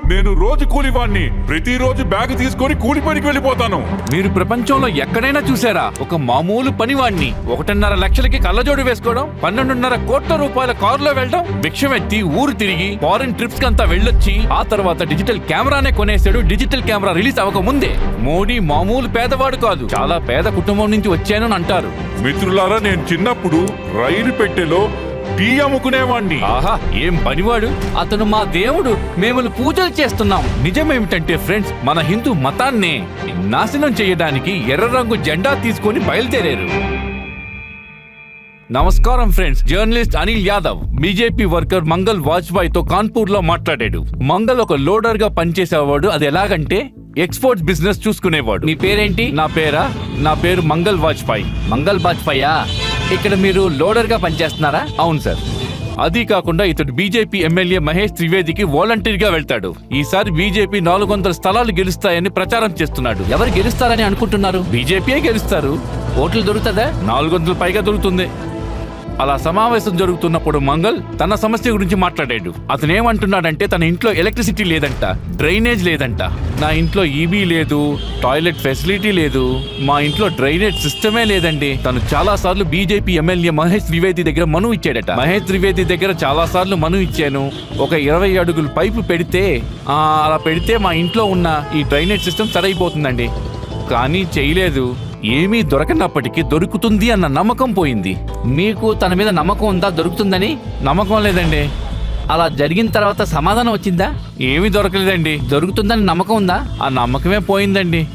నేను రోజు కూలివాణ్ణి. ప్రతిరోజు బ్యాగ్ తీసుకొని కూలి పనికి వెళ్ళిపోతాను. మీరు ప్రపంచంలో ఎక్కడైనా చూసారా? ఒక మామూలు పనివాణ్ణి. ఒకటిన్నర లక్షలకి కళ్ళజోడు వేసుకోవడం పన్నెండున్నర కోట్ల రూపాయల కారులో వెళ్ళడం. భిక్షం ఎత్తి ఊరు తిరిగి ఫారిన్ ట్రిప్స్ కంతా వెళ్ళొచ్చి ఆ తర్వాత డిజిటల్ కెమెరానే కొనేసాడు డిజిటల్ కెమెరా రిలీజ్ అవ్వక ముందే మోడీ మామూలు పేదవాడు కాదు. చాలా పేద కుటుంబం నుంచి వచ్చానని అంటారు. మిత్రులారా నేను చిన్నప్పుడు రైలు పెట్టెలో టీ అమ్ముకునేవాణ్ణి ఆహా ఏం పనివాడు? అతను మా దేవుడు మేము పూజలు చేస్తున్నాం. నిజమేమిటంటే ఫ్రెండ్స్ మన హిందూ మతాన్నే నాశనం చేయడానికి ఎర్ర రంగు జెండా తీసుకొని బయలుదేరారు. నమస్కారం friends journalist Anil Yadav BJP worker Mangal వాజ్పాయ్తో కాన్పూర్లో మాట్లాడాడు. మంగల్ ఒక లోడర్గా పనిచేసేవాడు అది ఎలాగంటే ఎక్స్పోర్ట్స్ బిజినెస్ చూసుకునేవాడు. మీ పేరేంటి? నా పేరా? నా పేరు మంగల్ వాజ్పాయ్. మంగల్ బాజ్పాయా ఇక్కడ మీరు లోడర్గా పనిచేస్తున్నారా? అవును సార్. అది కాకుండా ఇతడు బీజేపీ ఎమ్మెల్యే మహేష్ త్రివేదికి వాలంటీర్గా వెళ్తాడు. ఈసారి బీజేపీ నాలుగు వందల స్థలాలు గెలుస్తాయని ప్రచారం చేస్తున్నాడు. ఎవరు గెలుస్తారని అనుకుంటున్నారు? బీజేపీయే గెలుస్తారు. ఓట్లు దొరుకుతుందా? నాలుగు వందల పైగా దొరుకుతుంది. అలా సమావేశం జరుగుతున్నప్పుడు మంగల్ తన సమస్య గురించి మాట్లాడాడు. అతను ఏమంటున్నాడంటే తన ఇంట్లో ఎలక్ట్రిసిటీ లేదంట డ్రైనేజ్ లేదంట. నా ఇంట్లో ఈబీ లేదు టాయిలెట్ ఫెసిలిటీ లేదు మా ఇంట్లో డ్రైనేజ్ సిస్టమే లేదండి. తను చాలా సార్లు బీజేపీ ఎమ్మెల్యే మహేష్ త్రివేది దగ్గర మను ఇచ్చాడట. మహేష్ త్రివేది దగ్గర చాలా సార్లు మను ఇచ్చాను. ఒక ఇరవై అడుగుల పైపు పెడితే అలా పెడితే మా ఇంట్లో ఉన్న ఈ డ్రైనేజ్ సిస్టమ్ సరైపోతుందండి. కానీ చేయలేదు. ఏమీ దొరకనప్పటికీ దొరుకుతుంది అన్న నమ్మకం పోయింది. మీకు తన మీద నమ్మకం ఉందా? దొరుకుతుందని? నమ్మకం లేదండి. అలా జరిగిన తర్వాత సమాధానం వచ్చిందా? ఏమీ దొరకలేదండి. దొరుకుతుందని నమ్మకం ఉందా? ఆ నమ్మకమే పోయిందండి.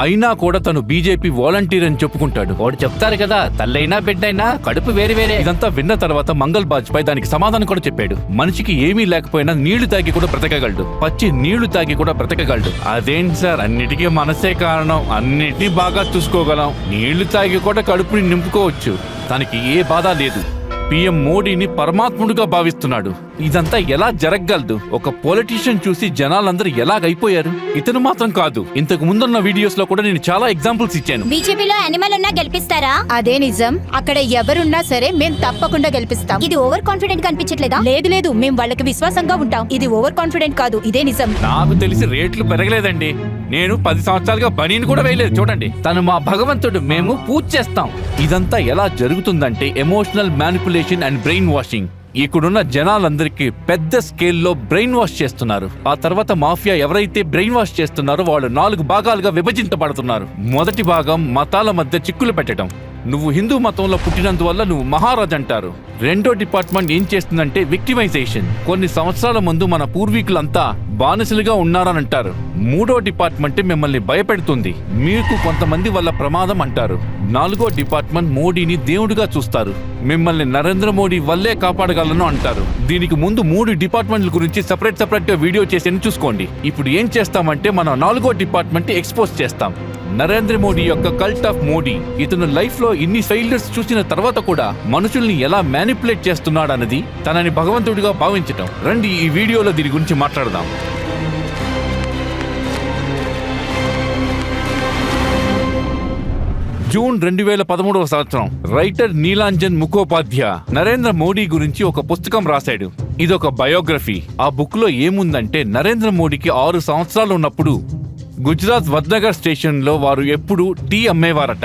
అయినా కూడా తను బీజేపీ వాలంటీర్ అని చెప్పుకుంటాడు. వాడు చెప్తారు కదా తల్లైనా బిడ్డైనా కడుపు వేరు వేరే. ఇదంతా విన్న తర్వాత మంగల్ బాజ్పాయ్ దానికి సమాధానం కూడా చెప్పాడు. మనిషికి ఏమీ లేకపోయినా నీళ్ళు తాగి కూడా బ్రతకగలడు. పచ్చి నీళ్ళు తాగి కూడా బ్రతకగలడు. అదేంటి సార్? అన్నిటికీ మనసే కారణం. అన్నిటినీ బాగా చూసుకోగలం. నీళ్ళు తాగి కూడా కడుపుని నింపుకోవచ్చు. తనకి ఏ బాధ లేదు. పిఎం మోడీని పరమాత్ముడుగా భావిస్తున్నాడు. ఇదంతా ఎలా జరగగలదు? ఒక పొలిటీషియన్ చూసి జనాలందరూ ఎలాగైపోయారు? ఇతను మాత్రం కాదు. ఇంతకు ముందున్న వీడియోస్లో కూడా నేను చాలా ఎగ్జాంపుల్స్ ఇచ్చాను. బీజేపీలో యానిమల్ ఉన్నా గెలిపిస్తారా? అదే నిజం. అక్కడ ఎవరున్నా సరే మేం తప్పకుండా గెలిపిస్తాం. ఇది ఓవర్ కాన్ఫిడెంట్ కనిపించట్లేదా? లేదు లేదు. మేం వాళ్ళకి విశ్వాసంగా ఉంటాం. ఇది ఓవర్ కాన్ఫిడెంట్ కాదు. ఇదే నిజం. నాకు తెలిసి రేట్లు పెరగలేదండి. నేను పది సంవత్సరాలుగా బనీని కూడా వేయలేదు. చూడండి. తను మా భగవంతుడు. మేము పూజ చేస్తాం. ఇదంతా ఎలా జరుగుతుందంటే emotional manipulation and brain washing ఇక్కడున్న జనాలందరికీ పెద్ద స్కేల్లో బ్రెయిన్ వాష్ చేస్తున్నారు. ఆ తర్వాత మాఫియా ఎవరైతే బ్రెయిన్ వాష్ చేస్తున్నారో వాళ్ళు నాలుగు భాగాలుగా విభజించబడుతున్నారు. మొదటి భాగం మతాల మధ్య చిక్కులు పెట్టడం. నువ్వు హిందూ మతంలో పుట్టినందువల్ల నువ్వు మహారాజ్ అంటారు. రెండో డిపార్ట్మెంట్ ఏం చేస్తుందంటే విక్టిమైజేషన్. కొన్ని సంవత్సరాల ముందు మన పూర్వీకులంతా బానిసలుగా ఉన్నారని అంటారు. మూడో డిపార్ట్మెంట్ మిమ్మల్ని భయపెడుతుంది. మీకు కొంతమంది వల్ల ప్రమాదం అంటారు. నాలుగో డిపార్ట్మెంట్ మోడీని దేవుడిగా చూస్తారు. మిమ్మల్ని నరేంద్ర మోడీ వల్లే కాపాడగలను అంటారు. దీనికి ముందు మూడు డిపార్ట్మెంట్ల గురించి సెపరేట్ సెపరేట్గా వీడియో చేసి చూసుకోండి. ఇప్పుడు ఏం చేస్తామంటే మనం నాలుగో డిపార్ట్మెంట్ ఎక్స్పోజ్ చేస్తాం. నరేంద్ర మోడీ యొక్క కల్ట్ ఆఫ్ మోడీ ఇతను లైఫ్లో ఇన్ని ఫెయిల్యూర్స్ చూసిన తర్వాత కూడా మనుషుల్ని ఎలా మ్యానిపులేట్ చేస్తున్నాడన్నది తనని భగవంతుడిగా భావించటం. రండి ఈ వీడియోలో దీని గురించి మాట్లాడదాం. జూన్ రెండు వేల పదమూడవ సంవత్సరం రైటర్ నీలాంజన్ ముఖోపాధ్యాయ నరేంద్ర మోడీ గురించి ఒక పుస్తకం రాశాడు. ఇదొక బయోగ్రఫీ ఆ బుక్లో ఏముందంటే నరేంద్ర మోడీకి ఆరు సంవత్సరాలు ఉన్నప్పుడు గుజరాత్ వద్నగర్ స్టేషన్లో వారు ఎప్పుడు టీ అమ్మేవారట.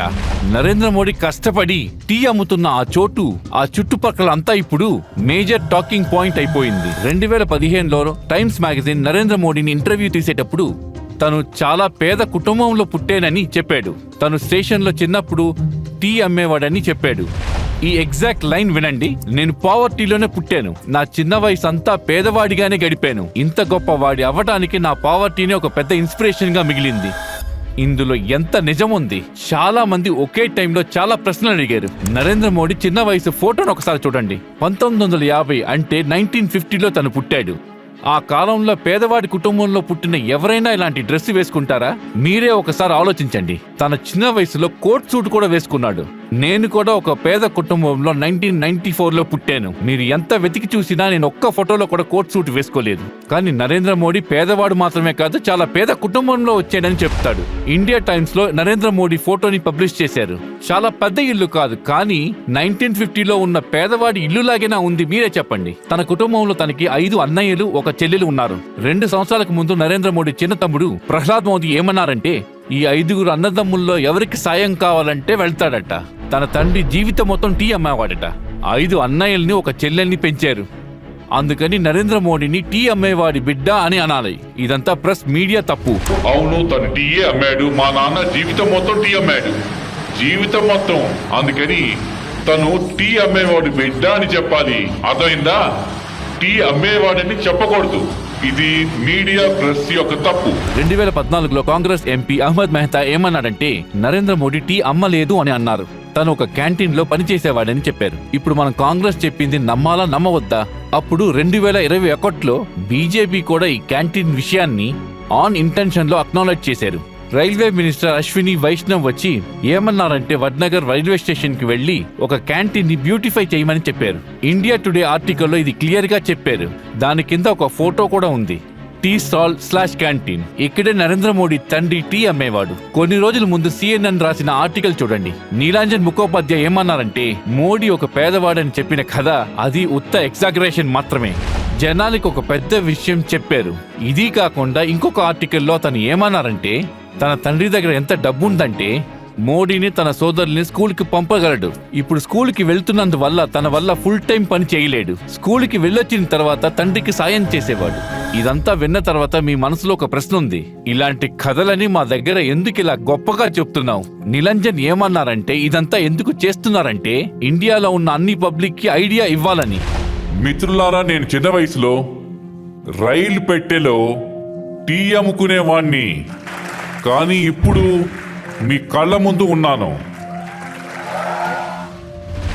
నరేంద్ర మోడీ కష్టపడి టీ అమ్ముతున్న ఆ చోటు ఆ చుట్టుపక్కల అంతా ఇప్పుడు మేజర్ టాకింగ్ పాయింట్ అయిపోయింది. రెండు వేల పదిహేనులో టైమ్స్ మ్యాగజైన్ నరేంద్ర మోడీని ఇంటర్వ్యూ తీసేటప్పుడు తను చాలా పేద కుటుంబంలో పుట్టేనని చెప్పాడు. తను స్టేషన్లో చిన్నప్పుడు టీ అమ్మేవాడని చెప్పాడు. ఈ ఎగ్జాక్ట్ లైన్ వినండి. నేను పావర్టీలోనే పుట్టాను. నా చిన్న వయసు అంతా పేదవాడిగానే గడిపాను. ఇంత గొప్పవాడి అవ్వటానికి నా పావర్టీనే ఒక పెద్ద ఇన్స్పిరేషన్గా మిగిలింది. ఇందులో ఎంత నిజం ఉంది చాలా మంది ఒకే టైంలో చాలా ప్రశ్నలు అడిగారు. నరేంద్ర మోడీ చిన్న వయసు ఫోటోను ఒకసారి చూడండి. పంతొమ్మిది వందల యాభై అంటే నైన్టీన్ ఫిఫ్టీలో తను పుట్టాడు. ఆ కాలంలో పేదవాడి కుటుంబంలో పుట్టిన ఎవరైనా ఇలాంటి డ్రెస్ వేసుకుంటారా? మీరే ఒకసారి ఆలోచించండి. తన చిన్న వయసులో కోట్ సూట్ కూడా వేసుకున్నాడు. నేను కూడా ఒక పేద కుటుంబంలో నైన్టీన్ నైన్టీ ఫోర్లో పుట్టాను. మీరు ఎంత వెతికి చూసినా నేను ఒక్క ఫోటోలో కూడా కోట్ సూట్ వేసుకోలేదు. కానీ నరేంద్ర మోడీ పేదవాడు మాత్రమే కాదు చాలా పేద కుటుంబంలో వచ్చాడని చెప్తాడు. ఇండియా టైమ్స్లో నరేంద్ర మోడీ ఫోటోని పబ్లిష్ చేశారు. చాలా పెద్ద ఇల్లు కాదు కానీ నైన్టీన్ ఫిఫ్టీలో ఉన్న పేదవాడి ఇల్లు లాగేనా ఉంది మీరే చెప్పండి. తన కుటుంబంలో తనకి ఐదు అన్నయ్యలు ఒక చెల్లెలు ఉన్నారు. రెండు సంవత్సరాలకు ముందు నరేంద్ర మోడీ చిన్న తమ్ముడు ప్రహ్లాద్ మోదీ ఏమన్నారంటే ఈ ఐదుగురు అన్నదమ్ముల్లో ఎవరికి సాయం కావాలంటే వెళ్తాడట. తన తండ్రి జీవితం మొత్తం టీ అమ్మేవాడట. ఐదు అన్నయ్యల్ని ఒక చెల్లెల్ని పెంచారు. అందుకని నరేంద్ర మోడీని టీ అమ్మేవాడి బిడ్డ అని అనాలి. ఇదంతా ప్రెస్ మీడియా తప్పు. అవును తను టీయే అమ్మాడు. మా నాన్న జీవితం మొత్తం టీ అమ్మాడు. జీవితం మొత్తం. అందుకని తను టీ అమ్మేవాడి బిడ్డ అని చెప్పాలి. అర్థమైందా? టీ అమ్మేవాడని చెప్పకూడదు. ఇది మీడియా ప్రెస్ యొక్క తప్పు. రెండు వేల పద్నాలుగులో కాంగ్రెస్ ఎంపీ అహ్మద్ మెహతా ఏమన్నాడంటే నరేంద్ర మోడీ టీ అమ్మలేదు అని అన్నారు. తను ఒక క్యాంటీన్లో పనిచేసేవాడని చెప్పారు. ఇప్పుడు మనం కాంగ్రెస్ చెప్పింది నమ్మాలా నమ్మవద్దా? అప్పుడు రెండు వేల ఇరవై ఒకటిలో బీజేపీ కూడా ఈ క్యాంటీన్ విషయాన్ని ఆన్ ఇంటెన్షన్లో అక్నాలెడ్జ్ చేశారు. రైల్వే మినిస్టర్ అశ్విని వైష్ణవ్ వచ్చి ఏమన్నారంటే వడ్నగర్ రైల్వే స్టేషన్కి వెళ్ళి ఒక క్యాంటీన్ని బ్యూటిఫై చేయమని చెప్పారు. ఇండియా టుడే ఆర్టికల్లో ఇది క్లియర్గా చెప్పారు. దాని కింద ఒక ఫోటో కూడా ఉంది. Tea stall slash canteen. ఇక్కడే నరేంద్ర మోడీ తండ్రి టీ అమ్మేవాడు. కొన్ని రోజుల ముందు సిఎన్ఎన్ రాసిన ఆర్టికల్ చూడండి. నీలాంజన్ ముఖోపాధ్యాయ ఏమన్నారంటే మోడీ ఒక పేదవాడని చెప్పిన కథ అది ఉత్త ఎగ్జాగరేషన్ మాత్రమే. జనానికి ఒక పెద్ద విషయం చెప్పారు. ఇది కాకుండా ఇంకొక ఆర్టికల్లో తను ఏమన్నారంటే తన తండ్రి దగ్గర ఎంత డబ్బు ఉందంటే మోడీని తన సోదరుల్ని స్కూల్కి పంపగలడు. ఇప్పుడు స్కూల్కి వెళ్తున్నందువల్ల తన వల్ల ఫుల్ టైం పని చేయలేడు. స్కూల్కి వెళ్ళొచ్చిన తర్వాత తండ్రికి సాయం చేసేవాడు. ఇదంతా విన్న తర్వాత మీ మనసులో ఒక ప్రశ్న ఉంది. ఇలాంటి కథలని మా దగ్గర ఎందుకు ఇలా గొప్పగా చెప్తున్నావు? నిలంజన్ ఏమన్నారంటే ఇదంతా ఎందుకు చేస్తున్నారంటే ఇండియాలో ఉన్న అన్ని పబ్లిక్కి ఐడియా ఇవ్వాలని. మిత్రులారా నేను చిన్న వయసులో రైలు పెట్టెలో టీ అమ్ముకునేవాణ్ణి. కానీ ఇప్పుడు మీ కళ్ళ ముందు ఉన్నాను.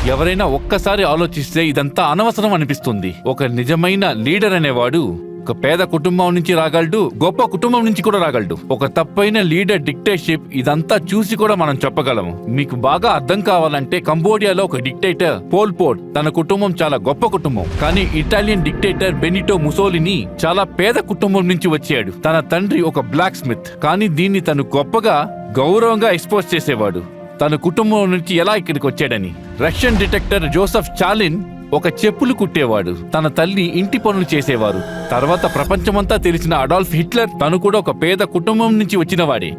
ఎవరైనా ఒక్కసారి ఆలోచిస్తే ఇదంతా అనవసరం అనిపిస్తుంది. ఒక నిజమైన లీడర్ అనేవాడు ఒక పేద కుటుంబం నుంచి రాగలడు గొప్ప కుటుంబం నుంచి కూడా రాగలడు. ఒక తప్పైన లీడర్ డిక్టేషిప్ ఇదంతా చూసి కూడా మనం చెప్పగలము. మీకు బాగా అర్థం కావాలంటే కంబోడియాలో ఒక డిక్టేటర్ పోల్ పోట్ తన కుటుంబం చాలా గొప్ప కుటుంబం. కానీ ఇటాలియన్ డిక్టేటర్ బెనిటో ముసోలిని చాలా పేద కుటుంబం నుంచి వచ్చాడు. తన తండ్రి ఒక బ్లాక్ స్మిత్ కానీ దీన్ని తను గొప్పగా గౌరవంగా ఎక్స్పోజ్ చేసేవాడు. తన కుటుంబం నుంచి ఎలా ఇక్కడికి వచ్చాడని. రష్యన్ డిటెక్టర్ జోసెఫ్ చాలిన్ ఒక చెప్పులు కుట్టేవాడు. తన తల్లి ఇంటి పనులు చేసేవారు. తర్వాత ప్రపంచమంతా తెలిసిన అడాల్ఫ్ హిట్లర్ తను కూడా ఒక పేద కుటుంబం నుంచి వచ్చినవాడే.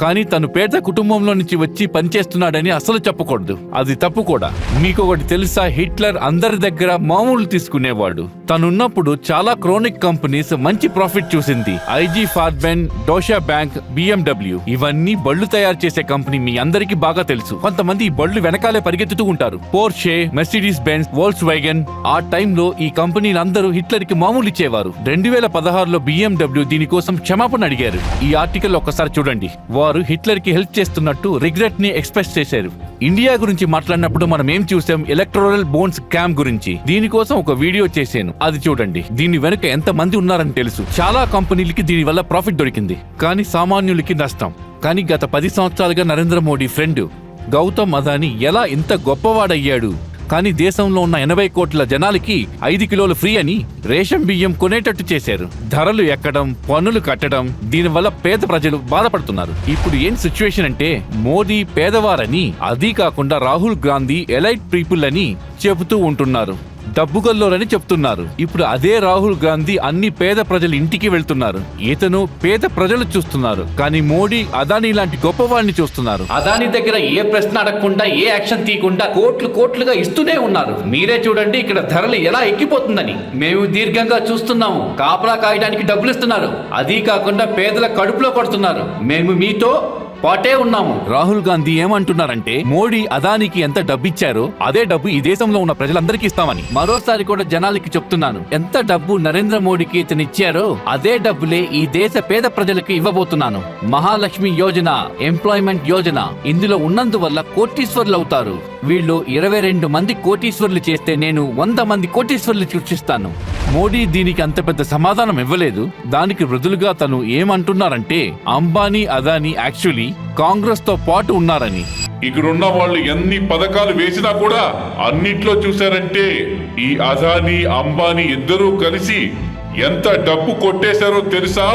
కానీ తను పేద కుటుంబంలో నుంచి వచ్చి పనిచేస్తున్నాడని అసలు చెప్పకూడదు. అది తప్పు కూడా. మీకు ఒకటి తెలుసా? హిట్లర్ అందరి దగ్గర మామూలు తీసుకునేవాడు. తనున్నప్పుడు చాలా క్రోనిక్ కంపెనీస్ మంచి ప్రాఫిట్ చూసింది. IG Farben Deutsche Bank BMW ఇవన్నీ బళ్ళు తయారు చేసే కంపెనీ మీ అందరికీ బాగా తెలుసు. కొంతమంది ఈ బళ్ళు వెనకాలే పరిగెత్తుతూ ఉంటారు. Porsche Mercedes Benz Volkswagen ఆ టైంలో ఈ కంపెనీలందరూ హిట్లర్కి మామూలు ఇచ్చేవారు. రెండు వేల పదహారులో బిఎండబ్ల్యూ దీనికోసం క్షమాపణ అడిగారు. ఈ ఆర్టికల్ ఒక్కసారి చూడండి. వా హిట్లర్కి హెల్ప్ చేస్తున్నట్టు రిగ్రెట్ని ఎక్స్ప్రెస్ చేశారు. ఇండియా గురించి మాట్లాడినప్పుడు మనం ఏం చూసాం? ఎలక్ట్రోరల్ బోన్స్ క్యాంప్ గురించి. దీనికోసం ఒక వీడియో చేశాను. అది చూడండి. దీని వెనుక ఎంత మంది ఉన్నారని తెలుసు. చాలా కంపెనీలకి దీని వల్ల ప్రాఫిట్ దొరికింది. కానీ సామాన్యులకి నష్టం. కానీ గత పది సంవత్సరాలుగా నరేంద్ర మోడీ ఫ్రెండ్ గౌతమ్ అదాని ఎలా ఇంత గొప్పవాడయ్యాడు? కానీ దేశంలో ఉన్న ఎనభై కోట్ల జనాలకి ఐదు కిలోలు ఫ్రీ అని రేషన్ బియ్యం కొనేటట్టు చేశారు. ధరలు ఎక్కడం పన్నులు కట్టడం దీనివల్ల పేద ప్రజలు బాధపడుతున్నారు. ఇప్పుడు ఏం సిచ్యువేషన్ అంటే మోదీ పేదవారని అదీ కాకుండా రాహుల్ గాంధీ ఎలైట్ పీపుల్ అని చెబుతూ ఉంటున్నారు. డబ్బుగల్లోరని చెప్తున్నారు. ఇప్పుడు అదే రాహుల్ గాంధీ అన్ని పేద ప్రజల ఇంటికి వెళ్తున్నారు. ఇతను పేద ప్రజలు చూస్తున్నారు. కానీ మోడీ అదాని లాంటి గొప్పవాడిని చూస్తున్నారు. అదాని దగ్గర ఏ ప్రశ్న అడగకుండా ఏ యాక్షన్ తీయకుండా కోట్లు కోట్లుగా ఇస్తూనే ఉన్నారు. మీరే చూడండి ఇక్కడ ధరలు ఎలా ఎక్కిపోతుందని. మేము దీర్ఘంగా చూస్తున్నాము. కాపలా కాయడానికి డబ్బులు ఇస్తున్నారు అదీ కాకుండా పేదల కడుపులో కొడుతున్నారు. మేము మీతో పాటే ఉన్నాము. రాహుల్ గాంధీ ఏమంటున్నారంటే మోడీ అదానికి ఎంత డబ్బు ఇచ్చారో అదే డబ్బు ఈ దేశంలో ఉన్న ప్రజలందరికీ ఇస్తామని. మరోసారి కూడా జనాలకి చెప్తున్నాను ఎంత డబ్బు నరేంద్ర మోడీకి ఇతను ఇచ్చారో అదే డబ్బులే ఈ దేశ పేద ప్రజలకు ఇవ్వబోతున్నాను. మహాలక్ష్మి యోజన ఎంప్లాయ్మెంట్ యోజన ఇందులో ఉన్నందువల్ల కోటీశ్వర్లు అవుతారు. వీళ్ళు ఇరవై రెండు మంది కోటీశ్వర్లు చేస్తే నేను వంద మంది కోటీశ్వర్లు సృష్టిస్తాను. మోడీ దీనికి అంత పెద్ద సమాధానం ఇవ్వలేదు. దానికి వృధులుగా తను ఏమంటున్నారంటే అంబానీ అదానీ యాక్చువల్లీ కాంగ్రెస్తో పాటు ఉన్నారని. ఇక్కడున్న వాళ్ళు ఎన్ని పథకాలు వేసినా కూడా అన్నిట్లో చూశారంటే ఈ అదానీ అంబానీ ఇద్దరూ కలిసి ఎంత డబ్బు కొట్టేశారో తెలుసా?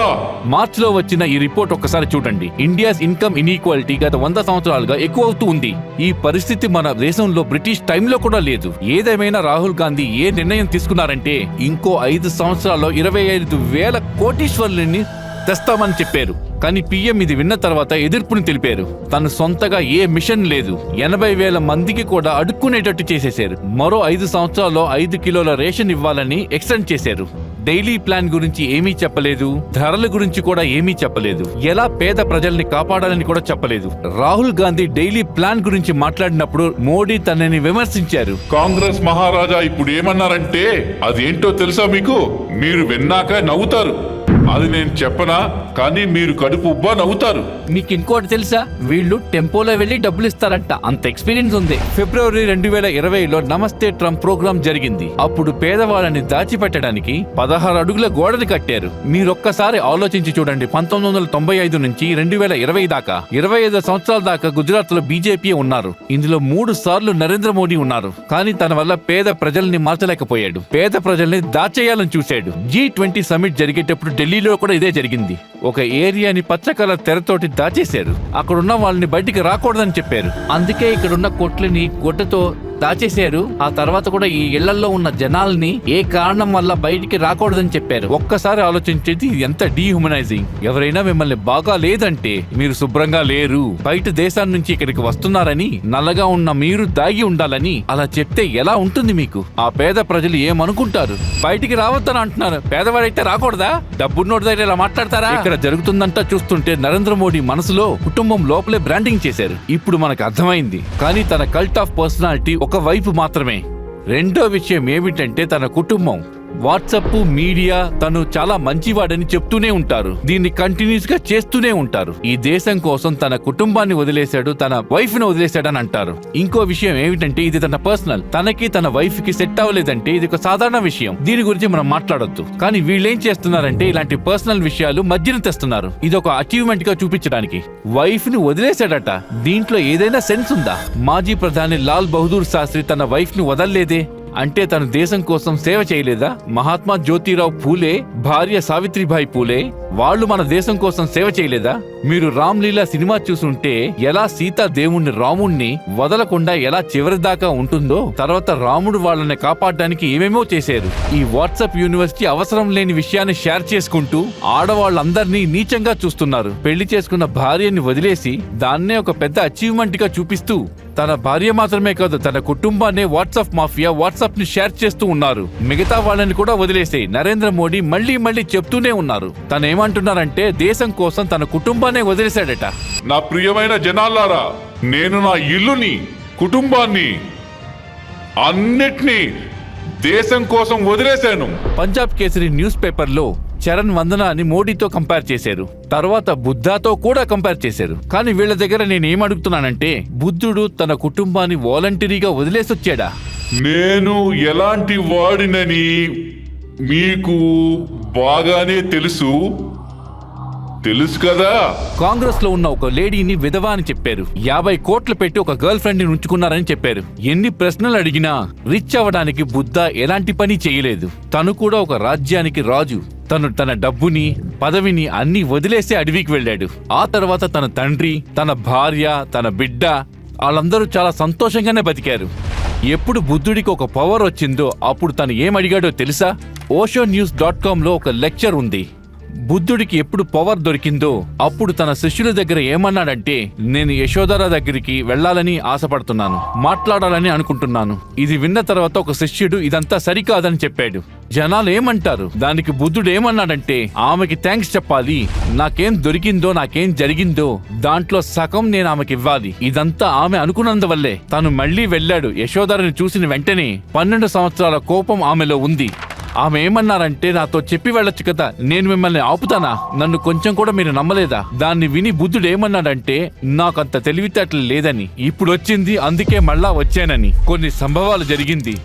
మార్చ్లో వచ్చిన ఈ రిపోర్ట్ ఒక్కసారి చూడండి. ఇండియాస్ ఇన్కమ్ ఇన్ఈక్వాలిటీ గత వంద సంవత్సరాలుగా ఎక్కువ అవుతూ ఉంది. ఈ పరిస్థితి మన దేశంలో బ్రిటిష్ టైంలో కూడా లేదు. ఏదేమైనా రాహుల్ గాంధీ ఏ నిర్ణయం తీసుకున్నారంటే ఇంకో ఐదు సంవత్సరాల్లో ఇరవై ఐదు వేల కోటీశ్వర్లని తెస్తామని చెప్పారు. కానీ పీఎం ఇది విన్న తర్వాత ఎదుర్పుని తెలిపారు. తను సొంతగా ఏ మిషన్ లేదు. ఎనభై వేల మందికి కూడా అడుక్కునేటట్టు చేసేశారు. మరో ఐదు సంవత్సరాల్లో ఐదు కిలోల రేషన్ ఇవ్వాలని ఎక్స్టెండ్ చేశారు. డైలీ ప్లాన్ గురించి ఏమీ చెప్పలేదు. ధరల గురించి కూడా ఏమీ చెప్పలేదు. ఎలా పేద ప్రజల్ని కాపాడాలని కూడా చెప్పలేదు. రాహుల్ గాంధీ డైలీ ప్లాన్ గురించి మాట్లాడినప్పుడు మోడీ తనని విమర్శించారు. కాంగ్రెస్ మహారాజా ఇప్పుడు ఏమన్నారంటే అదేంటో తెలుసా మీకు? మీరు విన్నాక నవ్వుతారు. అది నేను చెప్పనా? కానీ మీరు కడుపు ఉబ్బా నవ్వుతారు. మీకు ఇంకోటి తెలుసా? వీళ్ళు టెంపోలో వెళ్ళి డబ్బులు ఇస్తారంట. అంత ఎక్స్పీరియన్స్ ఉంది. ఫిబ్రవరి రెండు వేల ఇరవైలో నమస్తే ట్రంప్ ప్రోగ్రాం జరిగింది. అప్పుడు పేదవాళ్ళని దాచిపెట్టడానికి పదహారు అడుగుల గోడని కట్టారు. మీరొక్కసారి ఆలోచించి చూడండి. పంతొమ్మిది వందల తొంభై ఐదు నుంచి రెండు వేల ఇరవై దాకా ఇరవై ఐదు సంవత్సరాల దాకా గుజరాత్లో బీజేపీ ఉన్నారు. ఇందులో మూడు సార్లు నరేంద్ర మోడీ ఉన్నారు. కానీ తన వల్ల పేద ప్రజల్ని మార్చలేకపోయాడు. పేద ప్రజల్ని దాచేయాలని చూశాడు. జీ ట్వంటీ సమిట్ జరిగేటప్పుడు ఢిల్లీ ఢిల్లీలో కూడా ఇదే జరిగింది. ఒక ఏరియాని పచ్చ కలర్ తెరతోటి దాచేశారు. అక్కడున్న వాళ్ళని బయటికి రాకూడదని చెప్పారు. అందుకే ఇక్కడున్న కొట్లని గుడ్డతో దాచేశారు. ఆ తర్వాత కూడా ఈ ఇళ్ళలో ఉన్న జనాల్ని ఏ కారణం వల్ల బయటికి రాకూడదని చెప్పారు. ఒక్కసారి ఆలోచించేది ఇది ఎంత డీహ్యూమనైజింగ్ ఎవరైనా మిమ్మల్ని బాగా లేదంటే మీరు శుభ్రంగా లేరు. బయట దేశాల నుంచి ఇక్కడికి వస్తున్నారని నల్లగా ఉన్న మీరు దాగి ఉండాలని అలా చెప్తే ఎలా ఉంటుంది మీకు? ఆ పేద ప్రజలు ఏమనుకుంటారు? బయటికి రావద్దని అంటున్నారు. పేదవాడైతే రాకూడదా? డబ్బున్నోడి దగ్గర ఇలా మాట్లాడతారా? ఇక్కడ జరుగుతుందంతా చూస్తుంటే నరేంద్ర మోడీ మనసులో కుటుంబం లోపలే బ్రాండింగ్ చేశారు. ఇప్పుడు మనకు అర్థమైంది. కానీ తన కల్ట్ ఆఫ్ పర్సనాలిటీ ఒక వైపు మాత్రమే. రెండో విషయం ఏమిటంటే తన కుటుంబం. వాట్సప్ మీడియా తను చాలా మంచివాడని చెప్తూనే ఉంటారు. దీన్ని కంటిన్యూస్గా చేస్తూనే ఉంటారు. ఈ దేశం కోసం తన కుటుంబాన్ని వదిలేశాడు తన వైఫ్ని వదిలేశాడని అంటారు. ఇంకో విషయం ఏమిటంటే ఇది తన పర్సనల్ తనకి తన వైఫ్కి సెట్ అవ్వలేదంటే ఇది ఒక సాధారణ విషయం. దీని గురించి మనం మాట్లాడొద్దు. కానీ వీళ్ళేం చేస్తున్నారంటే ఇలాంటి పర్సనల్ విషయాలు మధ్యన తెస్తున్నారు. ఇది ఒక అచీవ్మెంట్గా చూపించడానికి. వైఫ్ని వదిలేశాడట. దీంట్లో ఏదైనా సెన్స్ ఉందా? మాజీ ప్రధాని లాల్ బహదూర్ శాస్త్రి తన వైఫ్ని వదలలేదే? అంటే తను దేశం కోసం సేవ చేయలేదా? మహాత్మా జ్యోతిరావు పూలే భార్య సావిత్రిబాయి పూలే వాళ్ళు మన దేశం కోసం సేవ చేయలేదా? మీరు రామ్లీలా సినిమా చూసుంటే ఎలా సీతా దేవుణ్ణి రాముణ్ణి వదలకుండా ఎలా చివరి దాకా ఉంటుందో తర్వాత రాముడు వాళ్ళని కాపాడడానికి ఏమేమో చేశారు. ఈ వాట్సాప్ యూనివర్సిటీ అవసరం లేని విషయాన్ని షేర్ చేసుకుంటూ ఆడవాళ్ళందరినీ నీచంగా చూస్తున్నారు. పెళ్ళి చేసుకున్న భార్యని వదిలేసి దాన్నే ఒక పెద్ద అచీవ్మెంట్గా చూపిస్తూ తన భార్య మాత్రమే కాదు తన కుటుంబాన్ని వాట్సాప్ మాఫియా వాట్సాప్ని షేర్ చేస్తూ ఉన్నారు. మిగతా వాళ్ళని కూడా వదిలేసి నరేంద్ర మోడీ మళ్ళీ మళ్ళీ చెప్తూనే ఉన్నారు. తను ఏమంటున్నారంటే దేశం కోసం తన కుటుంబాన్ని వదిలేశాడట. నా ప్రియమైన జనాల్లారా నేను నా ఇల్లుని కుటుంబాన్ని అన్నిటినీ దేశం కోసం వదిలేశాను. పంజాబ్ కేసరి న్యూస్ పేపర్లో చరణ్ వందనాన్ని మోడీతో కంపేర్ చేశారు. తర్వాత బుద్ధాతో కూడా కంపేర్ చేశారు. కానీ వీళ్ళ దగ్గర నేను అడుగుతున్నానంటే బుద్ధుడు తన కుటుంబాన్ని వాలంటరీగా వదిలేసొచ్చాడా? నేను ఎలాంటి వాడినని మీకు బాగానే తెలుసు. తెలుసు కదా? కాంగ్రెస్లో ఉన్న ఒక లేడీని విధవా అని చెప్పారు. యాభై కోట్లు పెట్టి ఒక గర్ల్ ఫ్రెండ్ని ఉంచుకున్నారని చెప్పారు. ఎన్ని ప్రశ్నలు అడిగినా రిచ్ అవ్వడానికి బుద్ధ ఎలాంటి పని చేయలేదు. తను కూడా ఒక రాజ్యానికి రాజు. తను తన డబ్బుని పదవిని అన్ని వదిలేసి అడవికి వెళ్ళాడు. ఆ తర్వాత తన తండ్రి తన భార్య తన బిడ్డ వాళ్ళందరూ చాలా సంతోషంగానే బతికారు. ఎప్పుడు బుద్ధుడికి ఒక పవర్ వచ్చిందో అప్పుడు తను ఏం అడిగాడో తెలుసా? ఓషో న్యూస్ డాట్ కామ్లో ఒక లెక్చర్ ఉంది. బుద్ధుడికి ఎప్పుడు పవర్ దొరికిందో అప్పుడు తన శిష్యుల దగ్గర ఏమన్నాడంటే నేను యశోధర దగ్గరికి వెళ్ళాలని ఆశపడుతున్నాను మాట్లాడాలని అనుకుంటున్నాను. ఇది విన్న తర్వాత ఒక శిష్యుడు ఇదంతా సరికాదని చెప్పాడు. జనాలు ఏమంటారు? దానికి బుద్ధుడు ఏమన్నాడంటే ఆమెకి థ్యాంక్స్ చెప్పాలి. నాకేం దొరికిందో నాకేం జరిగిందో దాంట్లో సగం నేను ఆమెకి ఇవ్వాలి. ఇదంతా ఆమె అనుకున్నందువల్లే తను మళ్ళీ వెళ్ళాడు యశోధరని చూసిన వెంటనే పన్నెండు సంవత్సరాల కోపం ఆమెలో ఉంది. ఆమె ఏమన్నారంటే నాతో చెప్పి వెళ్ళొచ్చు కదా నేను మిమ్మల్ని ఆపుతానా? నన్ను కొంచెం కూడా మీరు నమ్మలేదా? దాన్ని విని బుద్ధుడు ఏమన్నాడంటే నాకంత తెలివితేటలు లేదని. ఇప్పుడు వచ్చింది అందుకే మళ్ళా వచ్చానని. కొన్ని సంభవాలు జరిగింది.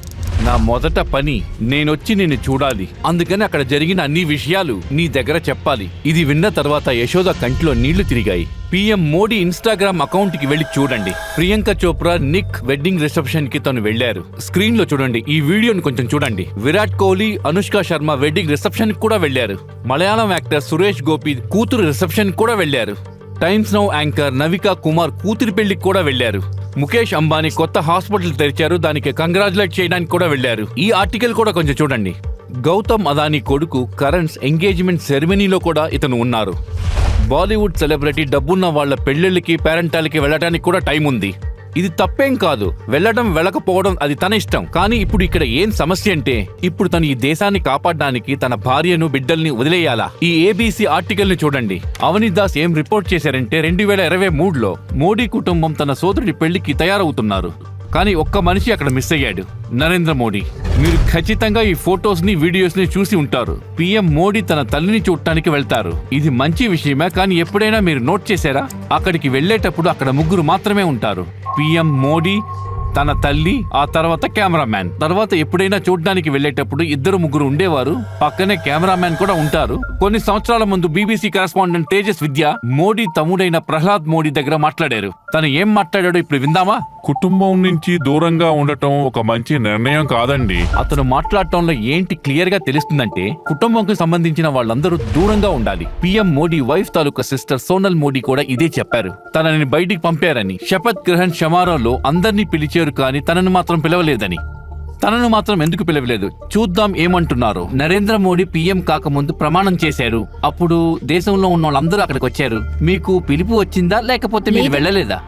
నా మొదట పని నేనొచ్చి నిన్ను చూడాలి. అందుకని అక్కడ జరిగిన అన్ని విషయాలు నీ దగ్గర చెప్పాలి. ఇది విన్న తర్వాత యశోద కంటిలో నీళ్ళు తిరిగాయి. పిఎం మోడీ ఇన్స్టాగ్రామ్ అకౌంట్కి వెళ్ళి చూడండి. ప్రియాంక చోప్రా నిక్ వెడ్డింగ్ రిసెప్షన్కి తను వెళ్ళారు స్క్రీన్లో చూడండి. ఈ వీడియోని కొంచెం చూడండి. విరాట్ కోహ్లీ అనుష్క శర్మ వెడ్డింగ్ రిసెప్షన్ కూడా వెళ్ళారు మలయాళం యాక్టర్ సురేష్ గోపి కూతురు రిసెప్షన్ కూడా వెళ్ళారు Times Now anchor Navika Kumar కూతురి పెళ్ళికి కూడా వెళ్ళారు ముఖేష్ అంబానీ కొత్త హాస్పిటల్ తెరిచారు. దానికి కంగ్రాచులేట్ చేయడానికి కూడా వెళ్ళారు ఈ ఆర్టికల్ కూడా కొంచెం చూడండి. గౌతమ్ అదానీ కొడుకు కరణ్స్ ఎంగేజ్మెంట్ సెరమనీలో కూడా ఇతను ఉన్నారు. బాలీవుడ్ సెలబ్రిటీ డబ్బున్న వాళ్ళ పెళ్ళిళ్ళకి పేరెంటాలకి వెళ్ళడానికి కూడా టైం ఉంది ఇది తప్పేం కాదు. వెళ్ళడం వెళ్ళకపోవడం అది తన ఇష్టం. కానీ ఇప్పుడు ఇక్కడ ఏం సమస్య అంటే ఇప్పుడు తను ఈ దేశాన్ని కాపాడడానికి తన భార్యను బిడ్డల్ని వదిలేయాలా? ఈ ఏబీసీ ఆర్టికల్ని చూడండి. అవనీ దాస్ ఏం రిపోర్ట్ చేశారంటే రెండు వేల ఇరవై మూడులో మోడీ కుటుంబం తన సోదరుడి పెళ్ళికి తయారవుతున్నారు. కానీ ఒక్క మనిషి అక్కడ మిస్ అయ్యాడు. నరేంద్ర మోడీ. మీరు ఖచ్చితంగా ఈ ఫొటోస్ని వీడియోస్ని చూసి ఉంటారు. పిఎం మోడీ తన తల్లిని చూడటానికి వెళ్తారు. ఇది మంచి విషయమే కానీ ఎప్పుడైనా మీరు నోట్ చేశారా? అక్కడికి వెళ్ళేటప్పుడు అక్కడ ముగ్గురు మాత్రమే ఉంటారు. పిఎం మోడీ తన తల్లి ఆ తర్వాత కెమెరామ్యాన్. తర్వాత ఎప్పుడైనా చూడడానికి వెళ్ళేటప్పుడు ఇద్దరు ముగ్గురు ఉండేవారు. పక్కనే కెమెరామ్యాన్ కూడా ఉంటారు. కొన్ని సంవత్సరాల ముందు బీబీసీ కరెస్పాండెంట్ తేజస్ విద్య మోడీ తమ్ముడైన ప్రహ్లాద్ మోడీ దగ్గర మాట్లాడారు. తను ఏం మాట్లాడాడో ఇప్పుడు విందామా? కుటుంబం నుంచి దూరంగా ఉండటం ఒక మంచి నిర్ణయం కాదండి. అతను మాట్లాడటంలో ఏంటి క్లియర్గా తెలుస్తుందంటే కుటుంబంకు సంబంధించిన వాళ్ళందరూ దూరంగా ఉండాలి. పిఎం మోడీ వైఫ్ తాలూకా సిస్టర్ సోనల్ మోడీ కూడా ఇదే చెప్పారు. తనని బయటికి పంపారని శపథ్ గ్రహణ్ సమారోహంలో అందరినీ పిలిచారు కానీ తనను మాత్రం పిలవలేదని. తనను మాత్రం ఎందుకు పిలవలేదు? చూద్దాం ఏమంటున్నారు. నరేంద్ర మోడీ పీఎం కాకముందు ప్రమాణం చేశారు. అప్పుడు దేశంలో ఉన్న వాళ్ళందరూ అక్కడికి వచ్చారు మీకు పిలుపు వచ్చిందా? లేకపోతే మీరు లేదు. వెళ్ళలేదా?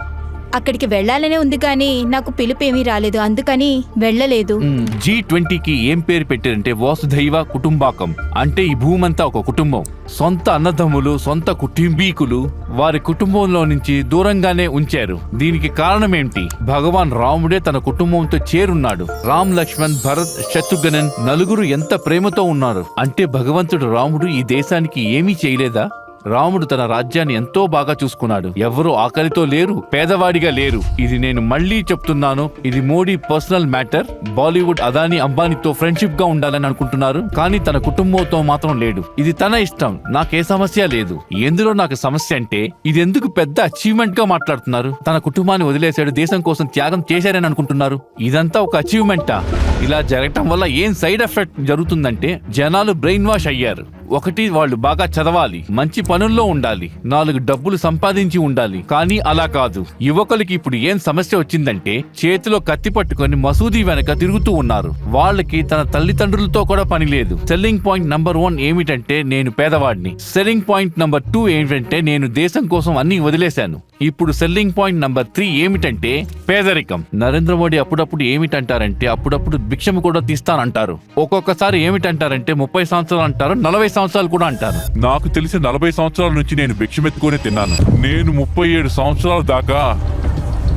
అక్కడికి వెళ్ళాలనే ఉంది కానీ నాకు పిలుపు ఏమీ రాలేదు. అందుకని వెళ్ళలేదు. జీ ట్వంటీకి ఏం పేరు పెట్టారంటే వాసుదైవ కుటుంబాకం. అంటే ఈ భూమంతా ఒక కుటుంబం. సొంత అన్నదమ్ములు సొంత కుటుంబీకులు వారి కుటుంబంలో నుంచి దూరంగానే ఉంచారు. దీనికి కారణం ఏంటి భగవాన్ రాముడే తన కుటుంబంతో చేరున్నాడు. రామ్ లక్ష్మణ్ భరత్ శత్రుఘ్నన్ నలుగురు ఎంత ప్రేమతో ఉన్నారు? అంటే భగవంతుడు రాముడు ఈ దేశానికి ఏమీ చేయలేదా? రాముడు తన రాజ్యాన్ని ఎంతో బాగా చూసుకున్నాడు. ఎవరు ఆకలితో లేరు పేదవాడిగా లేరు. ఇది నేను మళ్ళీ చెప్తున్నాను. ఇది Modi personal matter. Bollywood Adani అంబానీతో ఫ్రెండ్షిప్గా ఉండాలని అనుకుంటున్నారు. కానీ తన కుటుంబంతో మాత్రం లేడు. ఇది తన ఇష్టం. నాకే సమస్య లేదు. ఎందులో నాకు సమస్య అంటే ఇది ఎందుకు పెద్ద అచీవ్మెంట్గా మాట్లాడుతున్నారు? తన కుటుంబాన్ని వదిలేశాడు. దేశం కోసం త్యాగం చేశారని అనుకుంటున్నారు. ఇదంతా ఒక అచీవ్మెంటా ఇలా జరగటం వల్ల ఏం సైడ్ ఎఫెక్ట్ జరుగుతుందంటే జనాలు బ్రెయిన్ వాష్ అయ్యారు. ఒకటి వాళ్ళు బాగా చదవాలి. మంచి పనుల్లో ఉండాలి. నాలుగు డబ్బులు సంపాదించి ఉండాలి. కానీ అలా కాదు. యువకులకి ఇప్పుడు ఏం సమస్య వచ్చిందంటే చేతిలో కత్తి పట్టుకొని మసూదీ వెనక తిరుగుతూ ఉన్నారు. వాళ్ళకి తన తల్లిదండ్రులతో కూడా పని లేదు. సెల్లింగ్ పాయింట్ నంబర్ వన్ ఏమిటంటే నేను పేదవాడిని. సెల్లింగ్ పాయింట్ నంబర్ టూ ఏమిటంటే నేను దేశం కోసం అన్ని వదిలేశాను. ఇప్పుడు సెల్లింగ్ పాయింట్ నంబర్ త్రీ ఏమిటంటే పేదరికం. నరేంద్ర మోడీ అప్పుడప్పుడు ఏమిటంటారంటే అప్పుడప్పుడు భిక్షము కూడా తీస్తానంటారు. ఒక్కొక్కసారి ఏమిటంటారంటే ముప్పై సంవత్సరాలు అంటారు నలభై సంవత్సరాలు కూడా అంటారు. నాకు తెలిసి నలభై సంవత్సరాల నుంచి నేను భిక్షమెత్తుకొని తిన్నాను. నేను ముప్పై ఏడు సంవత్సరాల దాకా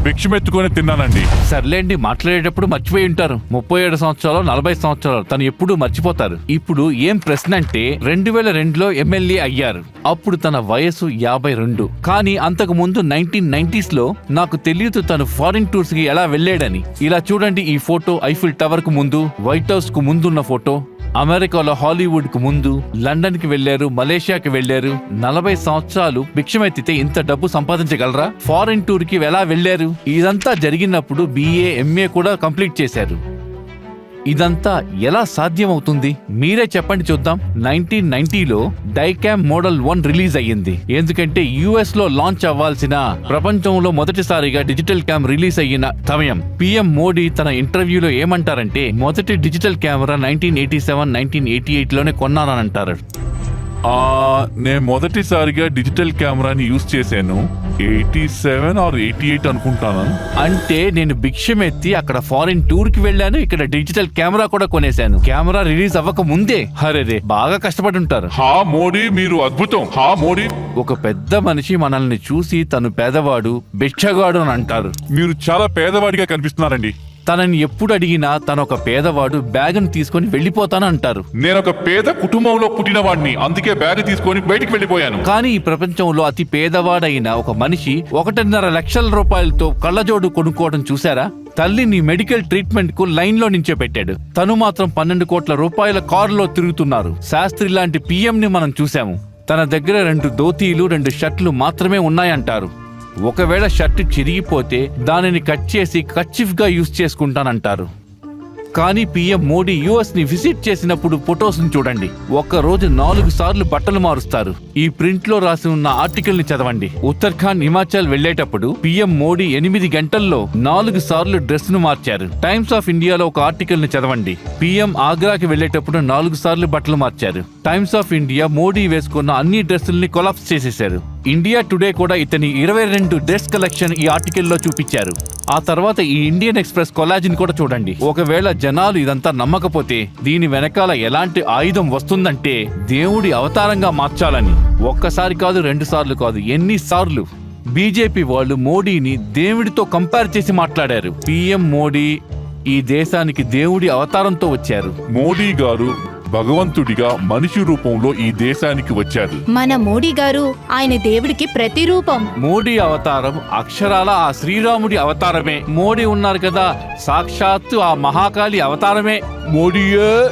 భిక్షమెత్తుకొని తిన్నానండి. సర్లేండి మాట్లాడేటప్పుడు మర్చిపోయి ఉంటారు. ముప్పై ఏడు సంవత్సరాలు నలభై సంవత్సరాలు తను ఎప్పుడు మర్చిపోతారు. ఇప్పుడు ఏం ప్రశ్న అంటే రెండు వేల రెండులో ఎమ్మెల్యే అయ్యారు. అప్పుడు తన వయసు యాభై రెండు. కానీ అంతకు ముందు నైన్టీన్ నైన్టీస్లో నాకు తెలియదు తను ఫారిన్ టూర్స్కి ఎలా వెళ్ళాడని. ఇలా చూడండి ఈ ఫోటో ఐఫిల్ టవర్కు ముందు వైట్ హౌస్కు ముందున్న ఫోటో. అమెరికాలో హాలీవుడ్కు ముందు లండన్కి వెళ్ళారు మలేషియాకి వెళ్ళారు నలభై సంవత్సరాలు భిక్షమెత్తితే ఇంత డబ్బు సంపాదించగలరా? ఫారిన్ టూర్కి ఎలా వెళ్ళారు ఇదంతా జరిగినప్పుడు బిఏ ఎంఏ కూడా కంప్లీట్ చేశారు. ఇదంతా ఎలా సాధ్యమవుతుంది? మీరే చెప్పండి చూద్దాం. నైన్టీన్ నైన్టీలో డైకామ్ మోడల్ వన్ రిలీజ్ అయ్యింది. ఎందుకంటే యుఎస్లో లాంచ్ అవ్వాల్సిన ప్రపంచంలో మొదటిసారిగా డిజిటల్ క్యామ్ రిలీజ్ అయిన సమయం. పిఎం మోడీ తన ఇంటర్వ్యూలో ఏమంటారంటే మొదటి digital camera nineteen eighty seven nineteen eighty ఎయిట్లోనే కొన్నానని అంటారు. నేను మొదటిసారిగా డిజిటల్ కెమెరాని యూజ్ చేశాను. Eighty seven or eighty eight అనుకుంటాను. అంటే నేను భిక్షమెత్తి అక్కడ ఫారిన్ టూర్కి వెళ్ళాను ఇక్కడ డిజిటల్ కెమెరా కూడా కొనేశాను. కెమెరా రిలీజ్ అవ్వక ముందే. హరే బాగా కష్టపడి ఉంటారు. హా మోడీ మీరు అద్భుతం. హా మోడీ. ఒక పెద్ద మనిషి మనల్ని చూసి తను పేదవాడు భిక్షగాడు అని అంటారు. మీరు చాలా పేదవాడిగా కనిపిస్తున్నారండి. తనని ఎప్పుడు అడిగినా తన ఒక పేదవాడు బ్యాగ్ను తీసుకొని వెళ్ళిపోతానంటారు. నేను ఒక పేద కుటుంబంలో పుట్టినవాడిని అందుకే బ్యాగ్ తీసుకొని బయటికి వెళ్ళిపోయాను. కానీ ఈ ప్రపంచంలో అతి పేదవాడైన ఒక మనిషి ఒకటిన్నర లక్షల రూపాయలతో కళ్ళజోడు కొనుక్కోవడం చూసారా తల్లిని మెడికల్ ట్రీట్మెంట్కు లైన్లో నించో పెట్టాడు తను మాత్రం పన్నెండు కోట్ల రూపాయల కారులో తిరుగుతున్నారు. శాస్త్రి లాంటి పిఎం ని మనం చూసాము తన దగ్గర రెండు ధోతీలు రెండు షర్ట్లు మాత్రమే ఉన్నాయంటారు. ఒకవేళ షర్ట్ చిరిగిపోతే దానిని కట్ చేసి కచ్చిఫ్గా యూజ్ చేసుకుంటానంటారు. కానీ పీఎం మోడీ యుఎస్ని విజిట్ చేసినప్పుడు ఫొటోస్ని చూడండి. ఒక్క రోజు నాలుగు సార్లు బట్టలు మారుస్తారు. ఈ ప్రింట్లో రాసి ఉన్న ఆర్టికల్ని చదవండి. ఉత్తరాఖండ్ హిమాచల్ వెళ్ళేటప్పుడు పీఎం మోడీ ఎనిమిది గంటల్లో నాలుగు సార్లు డ్రెస్ను మార్చారు. టైమ్స్ ఆఫ్ ఇండియాలో ఒక ఆర్టికల్ని చదవండి. పీఎం ఆగ్రాకి వెళ్ళేటప్పుడు నాలుగు సార్లు బట్టలు మార్చారు. టైమ్స్ ఆఫ్ ఇండియా మోడీ వేసుకున్న అన్ని డ్రెస్సుల్ని కొలాప్స్ చేసేశారు. ఇండియా టుడే కూడా ఇతని ఇరవై రెండు డ్రెస్ కలెక్షన్ ఈ ఆర్టికల్లో చూపించారు. ఆ తర్వాత ఈ ఇండియన్ ఎక్స్ప్రెస్ కొలాజిన్ కూడా చూడండి. ఒకవేళ జనాలు ఇదంతా నమ్మకపోతే దీని వెనకాల ఎలాంటి ఆయుధం వస్తుందంటే దేవుడి అవతారంగా మార్చాలని. ఒక్కసారి కాదు రెండు సార్లు కాదు ఎన్ని సార్లు? బీజేపీ వాళ్ళు మోడీని దేవుడితో కంపేర్ చేసి మాట్లాడారు. పిఎం మోడీ ఈ దేశానికి దేవుడి అవతారంతో వచ్చారు. మోడీ గారు భగవంతుడిగా మనిషి రూపంలో ఈ దేశానికి వచ్చారు మన మోడీ గారు ఆయన దేవుడికి ప్రతిరూపం. మోడీ అవతారం అక్షరాల ఆ శ్రీరాముడి అవతారమే. మోడీ ఉన్నారు కదా సాక్షాత్తు ఆ మహాకాళి అవతారమే. మోడీయే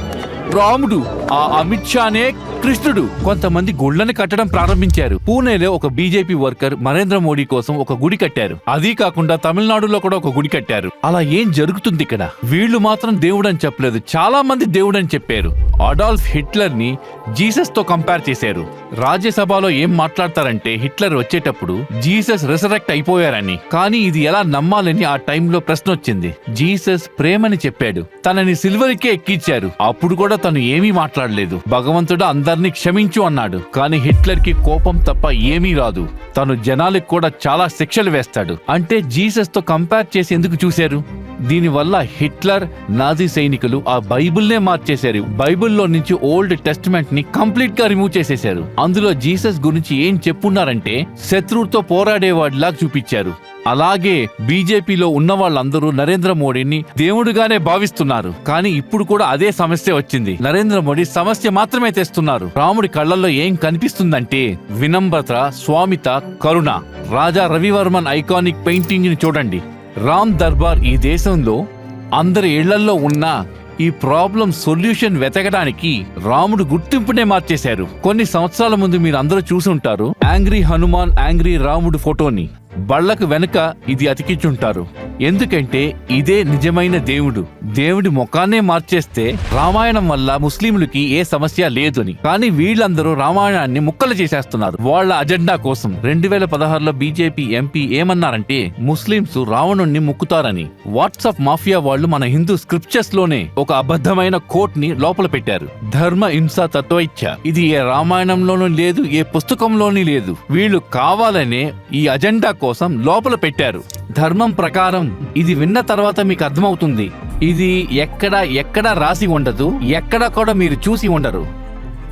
రాముడు. ఆ అమిత్ షానే కృష్ణుడు కొంతమంది గుళ్ళని కట్టడం ప్రారంభించారు. పూణేలో ఒక బీజేపీ వర్కర్ నరేంద్ర మోడీ కోసం ఒక గుడి కట్టారు. అదీ కాకుండా తమిళనాడులో కూడా ఒక గుడి కట్టారు. అలా ఏం జరుగుతుంది ఇక్కడ? వీళ్ళు మాత్రం దేవుడని చెప్పలేదు. చాలా మంది దేవుడని చెప్పారు. అడాల్ఫ్ హిట్లర్ని జీసస్తో కంపేర్ చేశారు. రాజ్యసభలో ఏం మాట్లాడతారంటే హిట్లర్ వచ్చేటప్పుడు జీసస్ రిసరెక్ట్ అయిపోయారని. కానీ ఇది ఎలా నమ్మాలని ఆ టైంలో ప్రశ్న వచ్చింది. జీసస్ ప్రేమని చెప్పాడు. తనని సిల్వర్కే ఎక్కించారు అప్పుడు కూడా తను ఏమీ మాట్లాడలేదు. భగవంతుడు అందరినీ క్షమించు అన్నాడు. కానీ హిట్లర్కి కోపం తప్ప ఏమీ రాదు. తను జనాలకు కూడా చాలా శిక్షలు వేస్తాడు. అంటే జీసస్తో కంపేర్ చేసి ఎందుకు చూశారు? దీనివల్ల హిట్లర్ నాజీ సైనికులు ఆ బైబిల్నే మార్చేశారు. బైబిల్లో నుంచి ఓల్డ్ టెస్ట్మెంట్ని కంప్లీట్గా రిమూవ్ చేసేశారు. అందులో జీసస్ గురించి ఏం చెప్పున్నారంటే శత్రువుతో పోరాడేవాడిలా చూపించారు. అలాగే బీజేపీలో ఉన్న వాళ్ళందరూ నరేంద్ర మోడీని దేవుడుగానే భావిస్తున్నారు. కానీ ఇప్పుడు కూడా అదే సమస్య వచ్చింది. నరేంద్ర మోడీ సమస్య మాత్రమే తెస్తున్నారు. రాముడి కళ్ళల్లో ఏం కనిపిస్తుందంటే వినమ్రత స్వామిత కరుణ. రాజా రవివర్మన్ ఐకానిక్ పెయింటింగ్ని చూడండి. రామ్ దర్బార్ ఈ దేశంలో అందరి ఇళ్ళల్లో ఉన్న ఈ ప్రాబ్లం సొల్యూషన్ వెతకడానికి రాముడు గుర్తింపునే మార్చేశారు. కొన్ని సంవత్సరాల ముందు మీరు అందరూ చూసుంటారు. యాంగ్రీ హనుమాన్ యాంగ్రీ రాముడు ఫోటోని. బళ్ళకు వెనుక ఇది అతికించుంటారు. ఎందుకంటే ఇదే నిజమైన దేవుడు. దేవుడి ముఖాన్నే మార్చేస్తే రామాయణం వల్ల ముస్లింలకి ఏ సమస్య లేదని. కానీ వీళ్ళందరూ రామాయణాన్ని ముక్కలు చేసేస్తున్నారు. వాళ్ళ అజెండా కోసం. రెండు వేల పదహారులో బీజేపీ ఎంపీ ఏమన్నారంటే ముస్లింస్ రావణుణ్ణి ముక్కుతారని. వాట్సాప్ మాఫియా వాళ్ళు మన హిందూ స్క్రిప్చర్స్లోనే ఒక అబద్ధమైన కోట్ని లోపల పెట్టారు. ధర్మ హింస తత్వైచ్ఛ. ఇది ఏ రామాయణంలోనూ లేదు ఏ పుస్తకంలోని లేదు. వీళ్ళు కావాలనే ఈ అజెండా కోసం లోపల పెట్టారు. ధర్మం ప్రకారం ఇది విన్న తర్వాత మీకు అర్థమవుతుంది. ఇది ఎక్కడ ఎక్కడ రాసి ఉండదు ఎక్కడ కూడా మీరు చూసి ఉండరు.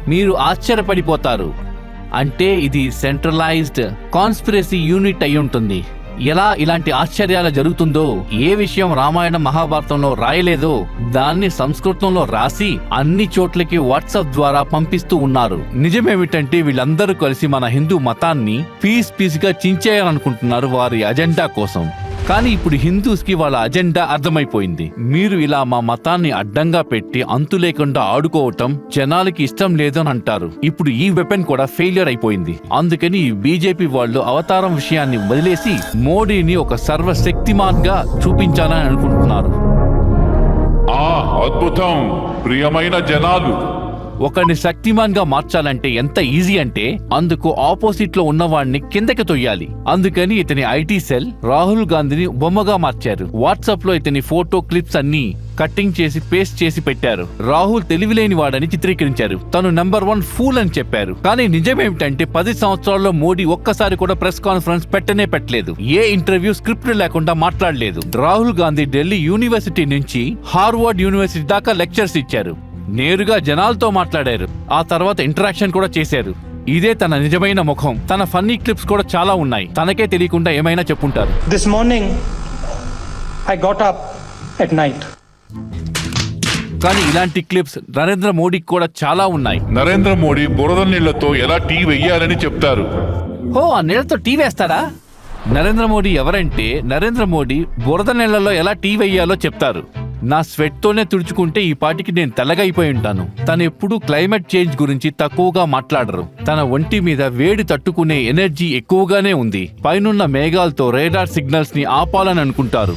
మీరు ఆశ్చర్యపడిపోతారు. అంటే ఇది సెంట్రలైజ్డ్ కాన్స్పిరసీ యూనిట్ అయి ఉంటుంది. ఎలా ఇలాంటి ఆశ్చర్యాలు జరుగుతుందో ఏ విషయం రామాయణం మహాభారతంలో రాయలేదో దాన్ని సంస్కృతంలో రాసి అన్ని చోట్లకి వాట్సాప్ ద్వారా పంపిస్తూ ఉన్నారు. నిజమేమిటంటే వీళ్ళందరూ కలిసి మన హిందూ మతాన్ని పీస్ పీస్గా చించేయాలనుకుంటున్నారు వారి అజెండా కోసం. కానీ ఇప్పుడు హిందూస్కి వాళ్ళ అజెండా అర్థమైపోయింది. మీరు ఇలా మా మతాన్ని అడ్డంగా పెట్టి అంతు లేకుండా ఆడుకోవటం జనాలకి ఇష్టం లేదని అంటారు. ఇప్పుడు ఈ వెపన్ కూడా ఫెయిలియర్ అయిపోయింది. అందుకని ఈ బీజేపీ వాళ్ళు అవతారం విషయాన్ని వదిలేసి మోడీని ఒక సర్వశక్తిమాన్గా చూపించాలని అనుకుంటున్నారు. ఆ అద్భుతం. ప్రియమైన జనాలు ఒకరిని శక్తిమాన్గా మార్చాలంటే ఎంత ఈజీ అంటే అందుకు ఆపోజిట్లో ఉన్నవాడిని కిందకి తొయ్యాలి. అందుకని ఇతని ఐటీ సెల్ రాహుల్ గాంధీని బొమ్మగా మార్చారు. వాట్సాప్లో ఇతని ఫోటో క్లిప్స్ అన్ని కట్టింగ్ చేసి పేస్ట్ చేసి పెట్టారు. రాహుల్ తెలివిలేని వాడని చిత్రీకరించారు. తను నెంబర్ వన్ ఫూల్ అని చెప్పారు. కానీ నిజమేమిటంటే పది సంవత్సరాల్లో మోడీ ఒక్కసారి కూడా ప్రెస్ కాన్ఫరెన్స్ పెట్టనే పెట్టలేదు. ఏ ఇంటర్వ్యూ స్క్రిప్ట్ లేకుండా మాట్లాడలేదు. రాహుల్ గాంధీ ఢిల్లీ యూనివర్సిటీ నుంచి హార్వర్డ్ యూనివర్సిటీ దాకా లెక్చర్స్ ఇచ్చారు. నేరుగా జనాలతో మాట్లాడారు. ఆ తర్వాత ఇంటరాక్షన్ కూడా చేశారు. ఇదే తన నిజమైన ముఖం. తన ఫన్నీ క్లిప్స్ కూడా చాలా ఉన్నాయి. తనకే తెలియకుండా ఏమైనా చెప్పుంటారు. This morning, I got up at night. కానీ ఇలాంటి క్లిప్స్ నరేంద్ర మోడీకి కూడా చాలా ఉన్నాయి. నరేంద్ర మోడీ బురద నీళ్ళతో ఎలా టీ వెయ్యాలని చెప్తారు. ఓ ఆ నీళ్ళతో టీ వేస్తారా నరేంద్ర మోడీ ఎవరంటే నరేంద్ర మోడీ బురద నెలలో ఎలా టీ వెయ్యాలో చెప్తారు. నా స్వెట్తోనే తుడుచుకుంటే ఈ పాటికి నేను తెల్లగైపోయి ఉంటాను. తను ఎప్పుడూ క్లైమేట్ చేంజ్ గురించి తక్కువగా మాట్లాడరు. తన ఒంటి మీద వేడి తట్టుకునే ఎనర్జీ ఎక్కువగానే ఉంది. పైనున్న మేఘాలతో రేడార్ సిగ్నల్స్ని ఆపాలని అనుకుంటారు.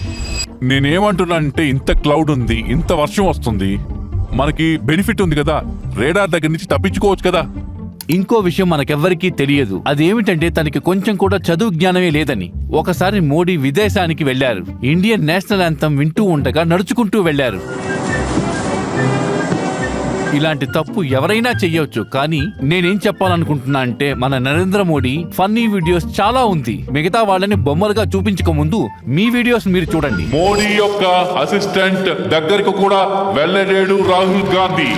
నేనేమంటున్నానంటే ఇంత క్లౌడ్ ఉంది ఇంత వర్షం వస్తుంది. మనకి బెనిఫిట్ ఉంది కదా. రేడార్ దగ్గర నుంచి తప్పించుకోవచ్చు కదా. ఇంకో విషయం మనకెవ్వరికీ తెలియదు. అదేమిటంటే తనకి కొంచెం కూడా చదువు జ్ఞానమే లేదని. ఒకసారి మోడీ విదేశానికి వెళ్ళారు ఇండియన్ నేషనల్ యాంథమ్ వింటూ ఉండగా నడుచుకుంటూ వెళ్ళారు ఇలాంటి తప్పు ఎవరైనా చెయ్యొచ్చు కానీ నేనేం చెప్పాలనుకుంటున్నా అంటే మన నరేంద్ర మోడీ ఫన్నీ వీడియోస్ చాలా ఉంది. మిగతా వాళ్ళని బొమ్మలుగా చూపించక ముందు మీ వీడియోస్ మీరు చూడండి. మోడీ యొక్క అసిస్టెంట్ దగ్గరికి కూడా వెళ్ళలేడు రాహుల్ గాంధీ.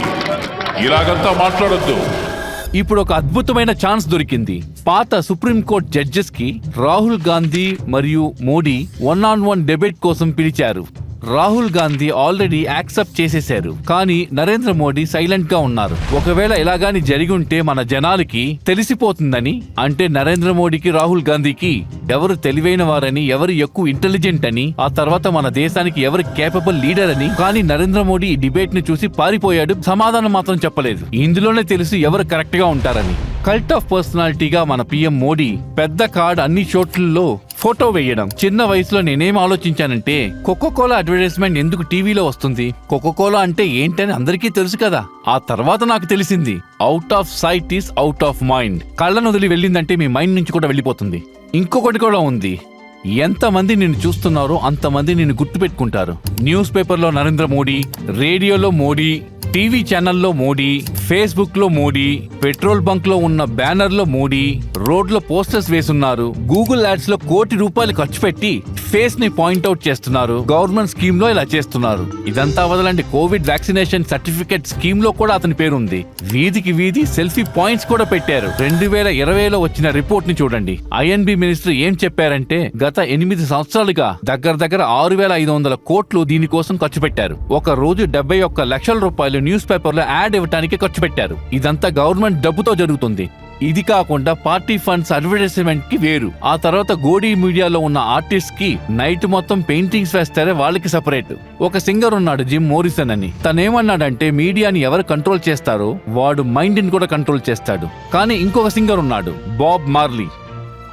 ఇలాగంతా మాట్లాడొద్దు. ఇప్పుడు ఒక అద్భుతమైన ఛాన్స్ దొరికింది. పాత సుప్రీంకోర్టు జడ్జెస్కి రాహుల్ గాంధీ మరియు Modi one on one debate కోసం పిలిచారు. రాహుల్ గాంధీ ఆల్రెడీ యాక్సెప్ట్ చేసేశారు కానీ నరేంద్ర మోడీ సైలెంట్గా ఉన్నారు. ఒకవేళ ఇలాగాని జరిగి ఉంటే మన జనాలకి తెలిసిపోతుందని అంటే నరేంద్ర మోడీకి రాహుల్ గాంధీకి ఎవరు తెలివైన వారని ఎవరు ఎక్కువ ఇంటెలిజెంట్ అని ఆ తర్వాత మన దేశానికి ఎవరు కేపబుల్ లీడర్ అని కానీ నరేంద్ర మోడీ ఈ డిబేట్ని చూసి పారిపోయాడు సమాధానం మాత్రం చెప్పలేదు. ఇందులోనే తెలుసు ఎవరు కరెక్ట్గా ఉంటారని. కల్ట్ ఆఫ్ పర్సనాలిటీగా మన పిఎం మోడీ పెద్ద కార్డ్ అన్ని చోట్లలో ఫోటో వేయడం. చిన్న వయసులో నేనేం ఆలోచించానంటే కోకోకోలా అడ్వర్టైజ్మెంట్ ఎందుకు టీవీలో వస్తుంది? కోకోకోలా అంటే ఏంటని అందరికీ తెలుసు కదా. ఆ తర్వాత నాకు తెలిసింది out of sight is out of mind కళ్ళను వదిలి వెళ్ళిందంటే మీ మైండ్ నుంచి కూడా వెళ్ళిపోతుంది. ఇంకొకటి కూడా ఉంది. ఎంతమంది నిన్ను చూస్తున్నారో అంతమంది నిన్ను గుర్తుపెట్టుకుంటారు. న్యూస్ పేపర్లో నరేంద్ర మోడీ రేడియోలో మోడీ టీవీ ఛానల్లో మోడీ ఫేస్బుక్లో మోడీ పెట్రోల్ బంక్లో ఉన్న బ్యానర్లో మోడీ రోడ్లో పోస్టర్స్ వేసున్నారు గూగుల్ యాడ్స్లో కోటి రూపాయలు ఖర్చు పెట్టి ఫేస్ని పాయింట్ అవుట్ చేస్తున్నారు గవర్నమెంట్ స్కీమ్లో ఇలా చేస్తున్నారు. ఇదంతా వదలండి కోవిడ్ వ్యాక్సినేషన్ సర్టిఫికేట్ స్కీమ్లో కూడా అతని పేరుంది. వీధికి వీధి సెల్ఫీ పాయింట్స్ కూడా పెట్టారు. రెండు వేల ఇరవైలో వచ్చిన రిపోర్ట్ని చూడండి ఐఎన్బి మినిస్టర్ ఏం చెప్పారంటే గత ఎనిమిది సంవత్సరాలుగా దగ్గర దగ్గర ఆరు వేల ఐదు వందల కోట్లు దీనికోసం ఖర్చు పెట్టారు. ఒక రోజు డెబ్బై ఒక్క లక్షల రూపాయలు న్యూస్ పేపర్లో యాడ్ ఇవ్వడానికి ఖర్చు పెట్టారు. ఇదంతా గవర్నమెంట్ డబ్బుతో జరుగుతుంది. ఇది కాకుండా పార్టీ ఫండ్స్ అడ్వర్టైజ్మెంట్కి వేరు. ఆ తర్వాత గోడీ మీడియాలో ఉన్న ఆర్టిస్ట్కి నైట్ మొత్తం పెయింటింగ్స్ వేస్తారే వాళ్ళకి సపరేట్. ఒక సింగర్ ఉన్నాడు జిమ్ మోరిసన్ అని. తనేమన్నాడంటే మీడియాని ఎవరు కంట్రోల్ చేస్తారో వాడు మైండ్ని కూడా కంట్రోల్ చేస్తాడు. కానీ ఇంకొక సింగర్ ఉన్నాడు బాబ్ మార్లీ.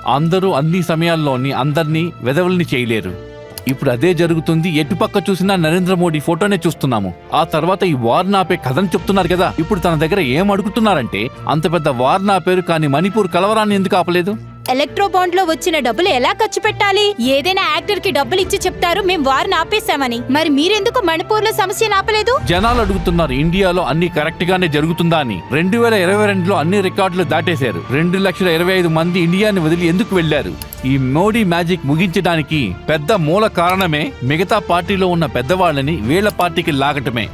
అందరూ అన్ని సమయాల్లోని అందరినీ వెదవల్ని చేయలేరు. ఇప్పుడు అదే జరుగుతుంది. ఎటుపక్క చూసినా నరేంద్ర మోడీ ఫోటోనే చూస్తున్నాము. ఆ తర్వాత ఈ వార్ నాపే కథను చెప్తున్నారు కదా. ఇప్పుడు తన దగ్గర ఏం అడుగుతున్నారంటే అంత పెద్ద వార్ నాపేరు కానీ మణిపూర్ కలవరాన్ని ఎందుకు ఆపలేదు? ఎలక్ట్రో బాండ్లో వచ్చిన డబ్బులు ఎలా ఖర్చు పెట్టాలి? ఏదైనా యాక్టర్కి డబ్బులు ఇచ్చి చెప్తారు మేము వారిని ఆపేశామని. మరి మీరెందుకు మణిపూర్లో సమస్య ఆపలేదు జనాలు అడుగుతున్నారు ఇండియాలో అన్ని కరెక్ట్ గానే జరుగుతుందా అని. రెండు వేల ఇరవై రెండులో అన్ని రికార్డులు దాటేశారు. రెండు లక్షల ఇరవై ఐదు మంది ఇండియాని వదిలి ఎందుకు వెళ్ళారు ఈ మోడీ మ్యాజిక్ ముగించడానికి పెద్ద మూల కారణమే మిగతా పార్టీలో ఉన్న పెద్దవాళ్ళని వీళ్ళ పార్టీకి లాగటమే.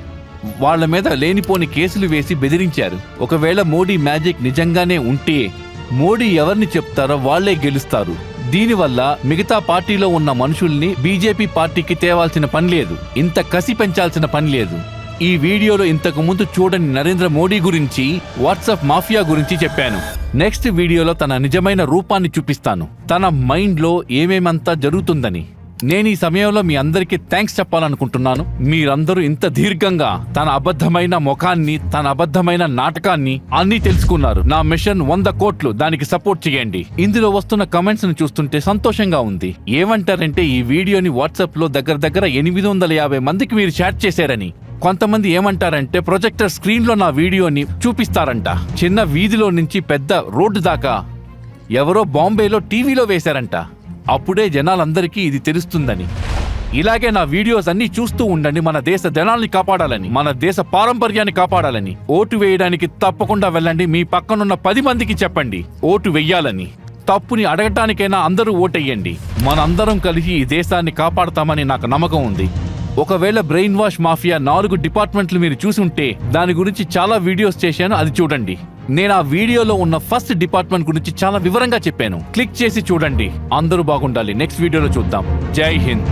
వాళ్ళ మీద లేనిపోని కేసులు వేసి బెదిరించారు. ఒకవేళ మోడీ మ్యాజిక్ నిజంగానే ఉంటే మోడీ ఎవరిని చెప్తారో వాళ్ళే గెలుస్తారు. దీనివల్ల మిగతా పార్టీలో ఉన్న మనుషుల్ని బీజేపీ పార్టీకి తేవాల్సిన పని లేదు. ఇంత కసి పెంచాల్సిన పని లేదు. ఈ వీడియోలో ఇంతకు ముందు చూడని నరేంద్ర మోడీ గురించి వాట్సాప్ మాఫియా గురించి చెప్పాను. నెక్స్ట్ వీడియోలో తన నిజమైన రూపాన్ని చూపిస్తాను. తన మైండ్లో ఏమేమంతా జరుగుతుందని. నేను ఈ సమయంలో మీ అందరికీ థ్యాంక్స్ చెప్పాలనుకుంటున్నాను. మీరందరూ ఇంత దీర్ఘంగా తన అబద్ధమైన ముఖాన్ని తన అబద్ధమైన నాటకాన్ని అన్ని తెలుసుకున్నారు. నా మిషన్ వంద కోట్లు దానికి సపోర్ట్ చేయండి. ఇందులో వస్తున్న కమెంట్స్ను చూస్తుంటే సంతోషంగా ఉంది. ఏమంటారంటే ఈ వీడియోని వాట్సాప్లో దగ్గర దగ్గర ఎనిమిది వందల యాభై మందికి మీరు షేర్ చేశారని. కొంతమంది ఏమంటారంటే ప్రొజెక్టర్ స్క్రీన్లో నా వీడియోని చూపిస్తారంట. చిన్న వీధిలో నుంచి పెద్ద రోడ్డు దాకా ఎవరో బాంబేలో టీవీలో వేశారంట. అప్పుడే జనాలందరికీ ఇది తెలుస్తుందని. ఇలాగే నా వీడియోస్ అన్ని చూస్తూ ఉండండి మన దేశ జనాల్ని కాపాడాలని మన దేశ పారంపర్యాన్ని కాపాడాలని. ఓటు వేయడానికి తప్పకుండా వెళ్ళండి మీ పక్కనున్న పది మందికి చెప్పండి ఓటు వెయ్యాలని. తప్పుని అడగటానికైనా అందరూ ఓటెయ్యండి. మనందరం కలిసి ఈ దేశాన్ని కాపాడతామని నాకు నమ్మకం ఉంది. ఒకవేళ బ్రెయిన్ వాష్ మాఫియా నాలుగు డిపార్ట్మెంట్లు మీరు చూసి ఉంటే దాని గురించి చాలా వీడియోస్ చేశాను అది చూడండి. నేను ఆ వీడియోలో ఉన్న ఫస్ట్ డిపార్ట్మెంట్ గురించి చాలా వివరంగా చెప్పాను. క్లిక్ చేసి చూడండి. అందరూ బాగుండాలి. నెక్స్ట్ వీడియోలో చూద్దాం. జై హింద్.